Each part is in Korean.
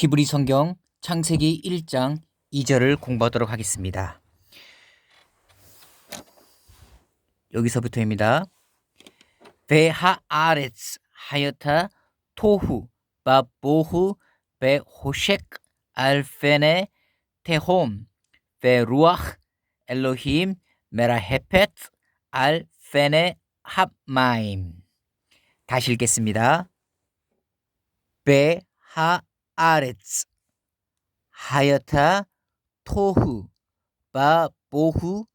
히브리 성경 창세기 1장 2절을 공부하도록 하겠습니다. 여기서부터입니다. 베하아레츠 하여타 토후 바보후 베호셴 알페네 테홈 베루아흐 엘로힘 메라헤펫 알페네 합마임 다시 읽겠습니다. 베하 아레츠 하여타 토후 바 보후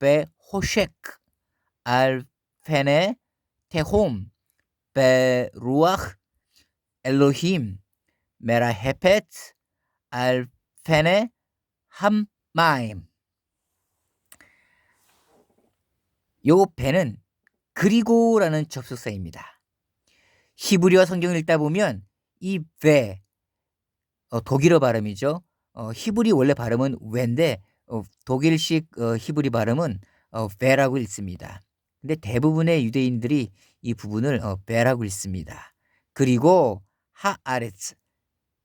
베 호셰크 알페네 테홈 베 루아흐 엘로힘 메라헤펫 알페네 함마임 요 배는 그리고라는 접속사입니다. 히브리어 성경을 읽다 보면 이 베, 어, 독일어 발음이죠. 어, 히브리 원래 발음은 웬데 어, 독일식 어, 히브리 발음은 어, 베라고 읽습니다. 근데 대부분의 유대인들이 이 부분을 어, 베라고 읽습니다. 그리고 하아레츠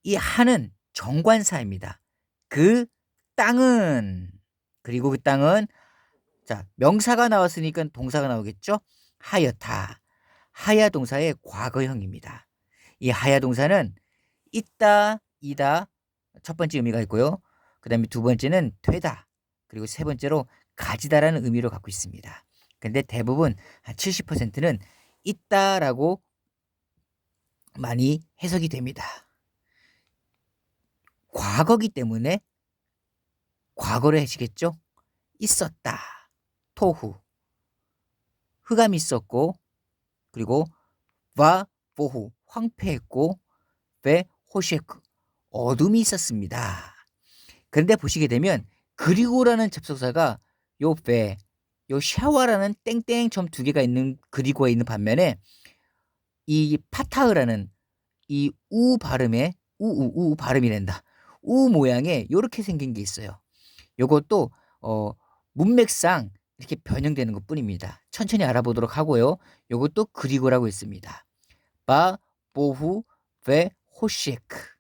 이 하는 정관사입니다. 그 땅은 그리고 그 땅은 자 명사가 나왔으니까 동사가 나오겠죠. 하여타 하야 동사의 과거형입니다. 이 하야 동사는 있다, 이다 첫 번째 의미가 있고요. 그 다음에 두 번째는 되다 그리고 세 번째로 가지다라는 의미로 갖고 있습니다. 근데 대부분 한 70%는 있다라고 많이 해석이 됩니다. 과거기 때문에 과거로 해지겠죠? 있었다. 토후. 흑암이 있었고 그리고 와 보후 황폐했고 베 호셰크 어둠이 있었습니다. 그런데 보시게 되면 그리고라는 접속사가 요 베, 요 샤와라는 땡땡 점 두 개가 있는 그리고에 있는 반면에 이 파타흐라는 이 우 발음에 우우 우 발음이 된다. 우 모양의 요렇게 생긴 게 있어요. 요것도 어 문맥상 이렇게 변형되는 것 뿐입니다. 천천히 알아보도록 하고요. 요것도 그리고라고 있습니다. 바, 보후, 베, 호셰크.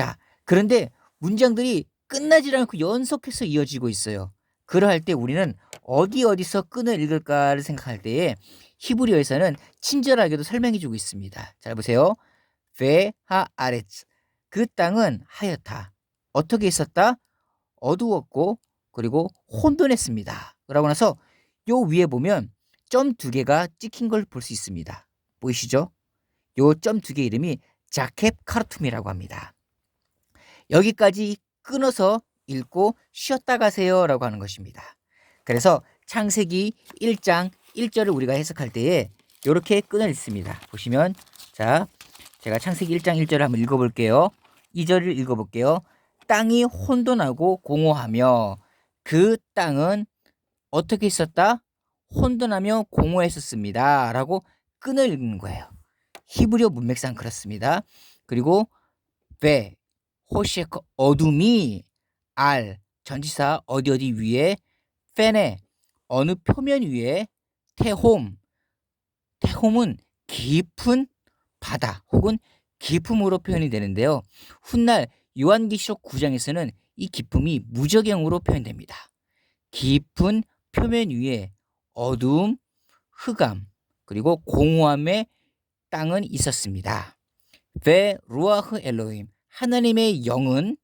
자, 그런데 문장들이 끝나지 않고 연속해서 이어지고 있어요. 그러할 때 우리는 어디 어디서 끈을 읽을까를 생각할 때에 히브리어에서는 친절하게도 설명해 주고 있습니다. 잘 보세요. 베, 하, 아레츠. 그 땅은 하였다. 어떻게 있었다? 어두웠고 그리고 혼돈했습니다. 그러고 나서 요 위에 보면 점 두 개가 찍힌 걸 볼 수 있습니다. 보이시죠? 요 점 두 개 이름이 자캡 카르툼이라고 합니다. 여기까지 끊어서 읽고 쉬었다 가세요 라고 하는 것입니다. 그래서 창세기 1장 1절을 우리가 해석할 때에 이렇게 끊어 있습니다. 보시면 자 제가 창세기 1장 1절을 한번 읽어볼게요. 2절을 읽어볼게요. 땅이 혼돈하고 공허하며 그 땅은 어떻게 있었다? 혼돈하며 공허했었습니다. 라고 끈을 읽는 거예요. 히브리어 문맥상 그렇습니다. 그리고 베, 호시에크 어둠이 알 전지사 어디 어디 위에 페네 어느 표면 위에 테홈 테홈은 깊은 바다 혹은 깊음으로 표현이 되는데요. 훗날 요한계시록 9장에서는 이 깊음이 무적형으로 표현됩니다. 깊은 표면 위에 어두움, 흑암, 그리고 공허함의 땅은 있었습니다. 베 루아흐 엘로힘 하나님의 영은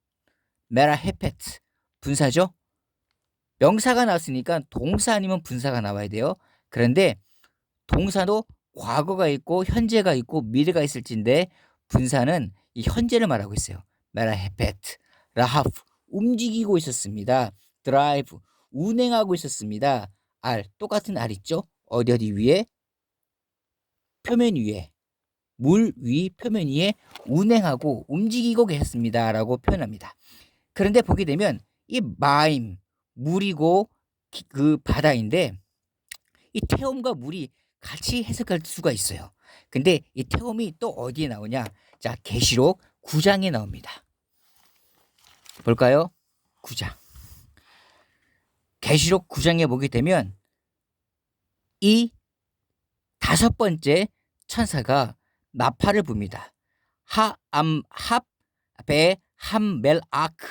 메라 헤페트 분사죠. 명사가 나왔으니까 동사 아니면 분사가 나와야 돼요. 그런데 동사도 과거가 있고 현재가 있고 미래가 있을진데 분사는 이 현재를 말하고 있어요. 메라 헤페트 라하프 움직이고 있었습니다. 드라이브 운행하고 있었습니다. 알 똑같은 알 있죠? 어디 어디 위에 표면 위에 물 위 표면 위에 운행하고 움직이고 계셨습니다 라고 표현합니다. 그런데 보게 되면 이 마임 물이고 기, 그 바다인데 이 태움과 물이 같이 해석할 수가 있어요. 근데 이 태움이 또 어디에 나오냐? 자, 계시록 9장에 나옵니다. 볼까요? 9장. 계시록 9장에 보게 되면 이 다섯 번째 천사가 나팔을 붑니다. 하암합 앞에 함멜 아크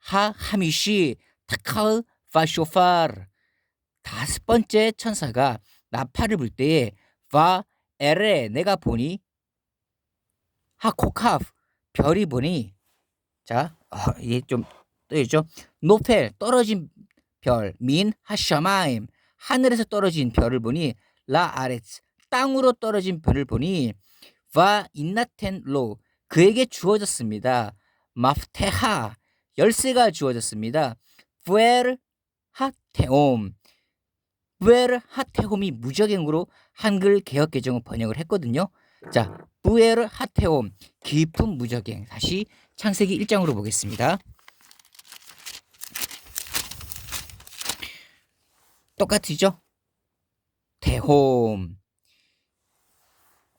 하 하미시 타칼 파쇼파르. 다섯 번째 천사가 나팔을 불 때에 바 에레 내가 보니 하코카프 별이 보니 자 어, 이게 좀 떠있죠? 노펠 떨어진 별 민 하샤마임. 하늘에서 떨어진 별을 보니 라 아레츠. 땅으로 떨어진 별을 보니 바 인나텐 로 그에게 주어졌습니다 마프테하 열쇠가 주어졌습니다 부에르 하테옴 부에르 하테홈이 무적행으로 한글 개혁 개정을 번역을 했거든요. 자, 부에르 하테옴 깊은 무적행 다시 창세기 1장으로 보겠습니다. 똑같으죠? 대홈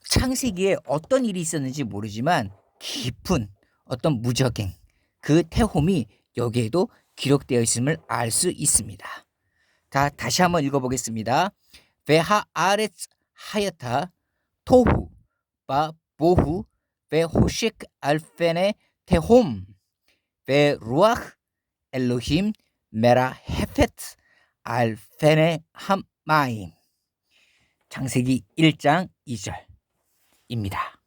창세기에 어떤 일이 있었는지 모르지만 깊은 어떤 무적행 그 태홈이 여기에도 기록되어 있음을 알 수 있습니다. 자, 다시 한번 읽어보겠습니다. 베하 아레츠 하야타 토후 바 보후 베 호식 알페네 테홈 베 루아흐 엘로힘 메라 헤페트 알페네 함마임 창세기 1장 2절 입니다.